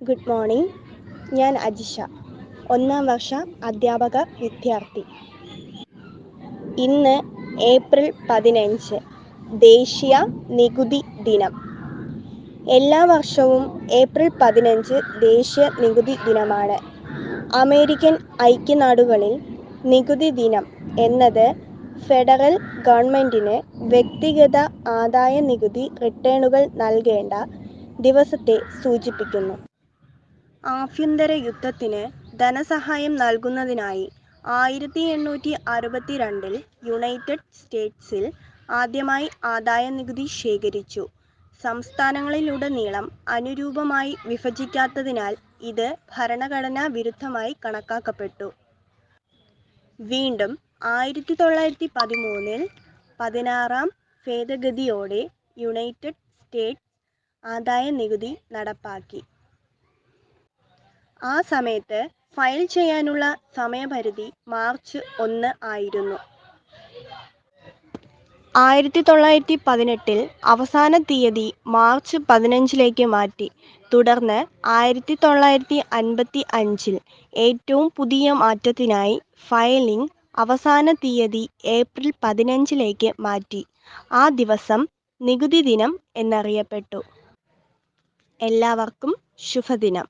Good morning ഞാൻ അജിഷ. ഒന്നാം വർഷ അധ്യാപക വിദ്യാർത്ഥി. ഇന്ന് ഏപ്രിൽ പതിനഞ്ച് ദേശീയ നികുതി ദിനം. എല്ലാ വർഷവും ഏപ്രിൽ പതിനഞ്ച് ദേശീയ നികുതി ദിനമാണ്. അമേരിക്കൻ ഐക്യനാടുകളിൽ നികുതി ദിനം എന്നത് ഫെഡറൽ ഗവൺമെന്റിന് വ്യക്തിഗത ആദായ നികുതി റിട്ടേണുകൾ നൽകേണ്ട ദിവസത്തെ സൂചിപ്പിക്കുന്നു. ആഭ്യന്തര യുദ്ധത്തിന് ധനസഹായം നൽകുന്നതിനായി ആയിരത്തി എണ്ണൂറ്റി അറുപത്തി രണ്ടിൽ യുണൈറ്റഡ് സ്റ്റേറ്റ്സിൽ ആദ്യമായി ആദായനികുതി ശേഖരിച്ചു. സംസ്ഥാനങ്ങളിലുടനീളം അനുരൂപമായി വിഭജിക്കാത്തതിനാൽ ഇത് ഭരണഘടനാ വിരുദ്ധമായി കണക്കാക്കപ്പെട്ടു. വീണ്ടും ആയിരത്തി തൊള്ളായിരത്തി പതിമൂന്നിൽ പതിനാറാം ഭേദഗതിയോടെ യുണൈറ്റഡ് സ്റ്റേറ്റ്സ് ആദായ നികുതി നടപ്പാക്കി. ആ സമയത്ത് ഫയൽ ചെയ്യാനുള്ള സമയപരിധി മാർച്ച് ഒന്ന് ആയിരുന്നു. ആയിരത്തി തൊള്ളായിരത്തി പതിനെട്ടിൽ അവസാന തീയതി മാർച്ച് പതിനഞ്ചിലേക്ക് മാറ്റി. തുടർന്ന് ആയിരത്തി തൊള്ളായിരത്തി അൻപത്തി അഞ്ചിൽ ഏറ്റവും പുതിയ മാറ്റത്തിനായി ഫയലിംഗ് അവസാന തീയതി ഏപ്രിൽ പതിനഞ്ചിലേക്ക് മാറ്റി. ആ ദിവസം നികുതി ദിനം എന്നറിയപ്പെട്ടു. എല്ലാവർക്കും ശുഭദിനം.